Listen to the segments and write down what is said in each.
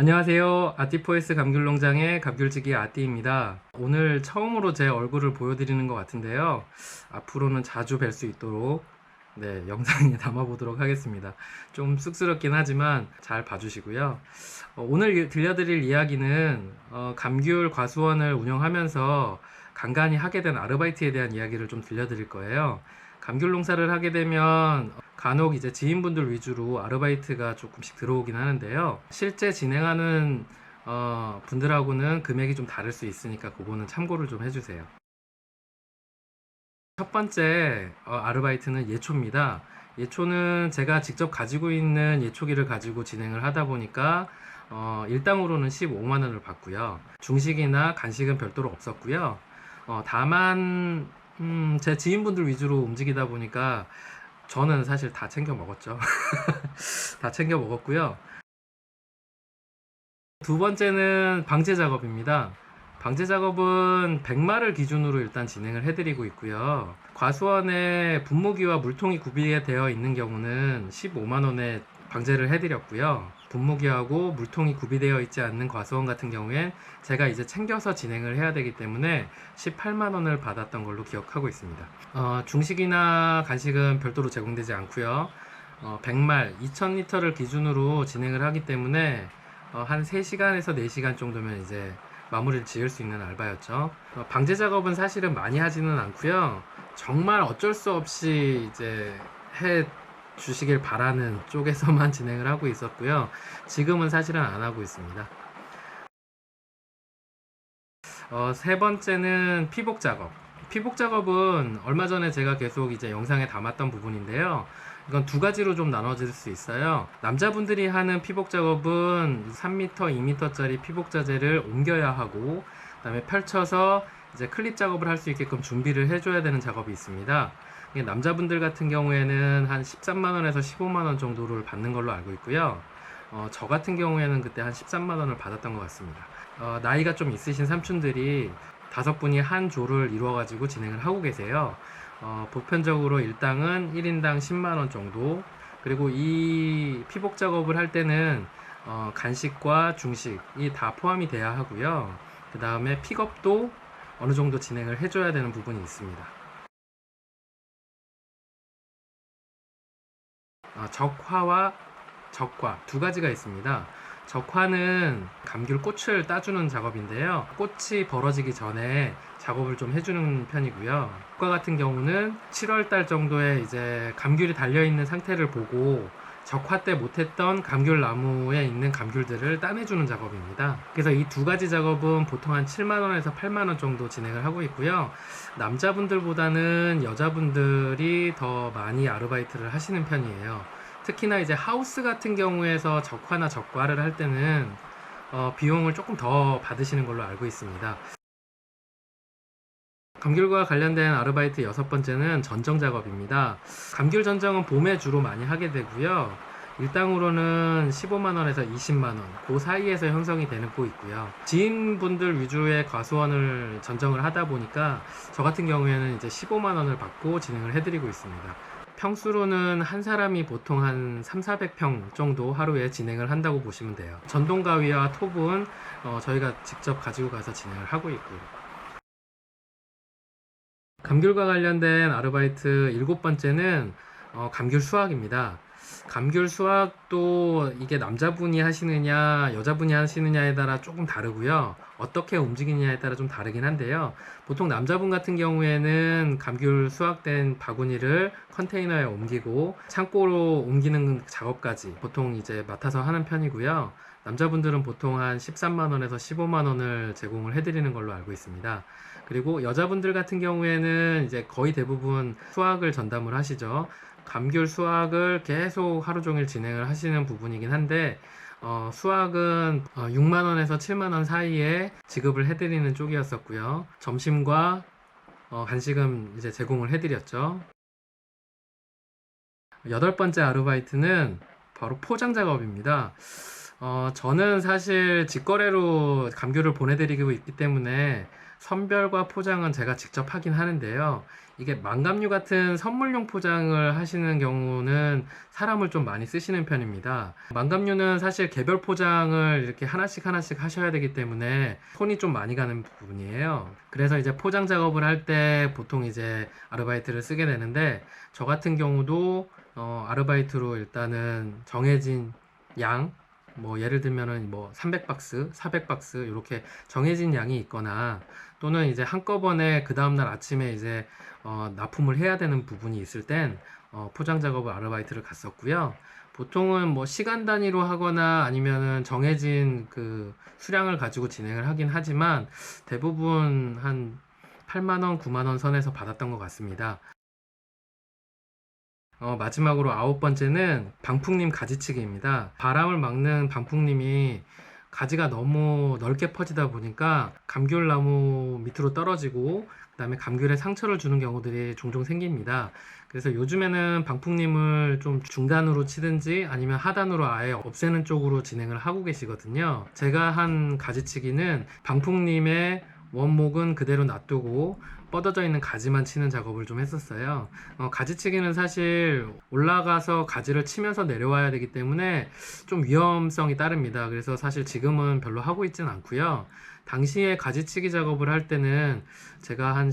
안녕하세요. 아티포에스 감귤농장의 감귤지기 아띠입니다. 오늘 처음으로 제 얼굴을 보여드리는 것 같은데요. 앞으로는 자주 뵐 수 있도록 네, 영상에 담아보도록 하겠습니다. 좀 쑥스럽긴 하지만 잘 봐주시고요. 어, 오늘 들려드릴 이야기는 어, 감귤 과수원을 운영하면서 간간히 하게 된 아르바이트에 대한 이야기를 좀 들려드릴 거예요. 감귤 농사를 하게 되면 간혹 이제 지인분들 위주로 아르바이트가 조금씩 들어오긴 하는데요. 실제 진행하는 어, 분들하고는 금액이 좀 다를 수 있으니까 그거는 참고를 좀 해주세요. 첫 번째 어, 아르바이트는 예초입니다. 예초는 제가 직접 가지고 있는 예초기를 가지고 진행을 하다 보니까 어, 일당으로는 15만 원을 받고요. 중식이나 간식은 별도로 없었고요. 어, 다만 음, 제 지인분들 위주로 움직이다 보니까 저는 사실 다 챙겨 먹었죠. 다 챙겨 먹었고요. 두 번째는 방제 작업입니다. 방제 작업은 100마를 기준으로 일단 진행을 해드리고 있고요. 과수원에 분무기와 물통이 구비되어 있는 경우는 15만원에 방제를 해드렸고요. 분무기하고 물통이 구비되어 있지 않는 과수원 같은 경우엔 제가 이제 챙겨서 진행을 해야 되기 때문에 18만 원을 받았던 걸로 기억하고 있습니다. 어, 중식이나 간식은 별도로 제공되지 않고요. 어, 100말 2000리터를 기준으로 진행을 하기 때문에 어, 한 3시간에서 4시간 정도면 이제 마무리를 지을 수 있는 알바였죠. 어, 방제 작업은 사실은 많이 하지는 않고요. 정말 어쩔 수 없이 이제 해 주시길 바라는 쪽에서만 진행을 하고 있었고요. 지금은 사실은 안 하고 있습니다. 어, 세 번째는 피복 작업. 피복 작업은 얼마 전에 제가 계속 이제 영상에 담았던 부분인데요. 이건 두 가지로 좀 나눠질 수 있어요. 남자분들이 하는 피복 작업은 3m, 2m짜리 피복 자재를 옮겨야 하고, 그 다음에 펼쳐서 이제 클립 작업을 할 수 있게끔 준비를 해줘야 되는 작업이 있습니다. 남자분들 같은 경우에는 한 13만 원에서 15만 원 정도를 받는 걸로 알고 있고요. 어, 저 같은 경우에는 그때 한 13만 원을 받았던 것 같습니다. 어, 나이가 좀 있으신 삼촌들이 다섯 분이 한 조를 이루어가지고 진행을 하고 계세요. 어, 보편적으로 일당은 1인당 10만 원 정도. 그리고 이 피복 작업을 할 때는 어, 간식과 중식이 다 포함이 돼야 하고요. 그 다음에 픽업도 어느 정도 진행을 해줘야 되는 부분이 있습니다. 적화와 적과 두 가지가 있습니다. 적화는 감귤 꽃을 따주는 작업인데요. 꽃이 벌어지기 전에 작업을 좀 해주는 편이고요. 적과 같은 경우는 7월달 정도에 이제 감귤이 달려있는 상태를 보고 적화 때 못했던 감귤 나무에 있는 감귤들을 따내주는 작업입니다. 그래서 이 두 가지 작업은 보통 한 7만원에서 8만원 정도 진행을 하고 있고요. 남자분들보다는 여자분들이 더 많이 아르바이트를 하시는 편이에요. 특히나 이제 하우스 같은 경우에서 적화나 적과를 할 때는 어, 비용을 조금 더 받으시는 걸로 알고 있습니다. 감귤과 관련된 아르바이트 여섯 번째는 전정 작업입니다. 감귤 전정은 봄에 주로 많이 하게 되고요. 일당으로는 15만원에서 20만원, 그 사이에서 형성이 되는 거 있고요. 지인분들 위주의 과수원을 전정을 하다 보니까 저 같은 경우에는 이제 15만원을 받고 진행을 해드리고 있습니다. 평수로는 한 사람이 보통 한 3, 400평 정도 하루에 진행을 한다고 보시면 돼요. 전동 가위와 톱은 어, 저희가 직접 가지고 가서 진행을 하고 있고요. 감귤과 관련된 아르바이트 일곱 번째는 어, 감귤 수확입니다. 감귤 수확도 이게 남자분이 하시느냐 여자분이 하시느냐에 따라 조금 다르고요. 어떻게 움직이느냐에 따라 좀 다르긴 한데요. 보통 남자분 같은 경우에는 감귤 수확된 바구니를 컨테이너에 옮기고 창고로 옮기는 작업까지 보통 이제 맡아서 하는 편이고요. 남자분들은 보통 한 13만 원에서 15만 원을 제공을 해드리는 걸로 알고 있습니다. 그리고 여자분들 같은 경우에는 이제 거의 대부분 수학을 전담을 하시죠. 감귤 수학을 계속 하루 종일 진행을 하시는 부분이긴 한데 어, 수학은 어, 6만 원에서 7만 원 사이에 지급을 해드리는 쪽이었었고요. 점심과 어, 간식은 이제 제공을 해드렸죠. 여덟 번째 아르바이트는 바로 포장 작업입니다. 어, 저는 사실 직거래로 감귤을 보내드리고 있기 때문에 선별과 포장은 제가 직접 하긴 하는데요. 이게 망감류 같은 선물용 포장을 하시는 경우는 사람을 좀 많이 쓰시는 편입니다. 망감류는 사실 개별 포장을 이렇게 하나씩 하나씩 하셔야 되기 때문에 손이 좀 많이 가는 부분이에요. 그래서 이제 포장 작업을 할 때 보통 이제 아르바이트를 쓰게 되는데 저 같은 경우도 어, 아르바이트로 일단은 정해진 양, 뭐 예를 들면은 뭐 300박스, 400박스 이렇게 정해진 양이 있거나 또는 이제 한꺼번에 그 다음날 아침에 이제 어, 납품을 해야 되는 부분이 있을 땐 어, 포장 작업을 아르바이트를 갔었고요. 보통은 뭐 시간 단위로 하거나 아니면은 정해진 그 수량을 가지고 진행을 하긴 하지만 대부분 한 8만 원, 9만 원 선에서 받았던 것 같습니다. 어, 마지막으로 아홉 번째는 방풍님 가지치기입니다. 바람을 막는 방풍님이 가지가 너무 넓게 퍼지다 보니까 감귤나무 밑으로 떨어지고 그다음에 감귤에 상처를 주는 경우들이 종종 생깁니다. 그래서 요즘에는 방풍님을 좀 중단으로 치든지 아니면 하단으로 아예 없애는 쪽으로 진행을 하고 계시거든요. 제가 한 가지치기는 방풍님의 원목은 그대로 놔두고 뻗어져 있는 가지만 치는 작업을 좀 했었어요. 어, 가지치기는 사실 올라가서 가지를 치면서 내려와야 되기 때문에 좀 위험성이 따릅니다. 그래서 사실 지금은 별로 하고 있지는 않고요. 당시에 가지치기 작업을 할 때는 제가 한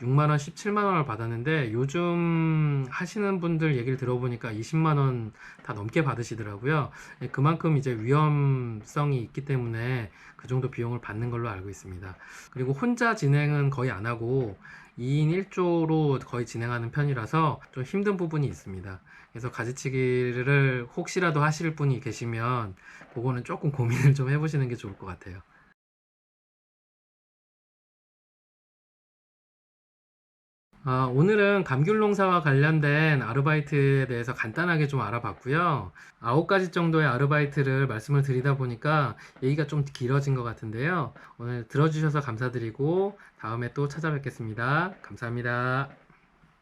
16만 원, 17만 원을 받았는데 요즘 하시는 분들 얘기를 들어보니까 20만 원 다 넘게 받으시더라고요. 예, 그만큼 이제 위험성이 있기 때문에 그 정도 비용을 받는 걸로 알고 있습니다. 그리고 혼자 진행은 거의 안 하고 2인 1조로 거의 진행하는 편이라서 좀 힘든 부분이 있습니다. 그래서 가지치기를 혹시라도 하실 분이 계시면 그거는 조금 고민을 좀 해보시는 게 좋을 것 같아요. 아, 오늘은 감귤 농사와 관련된 아르바이트에 대해서 간단하게 좀 알아봤고요. 아홉 가지 정도의 아르바이트를 말씀을 드리다 보니까 얘기가 좀 길어진 것 같은데요. 오늘 들어주셔서 감사드리고 다음에 또 찾아뵙겠습니다. 감사합니다.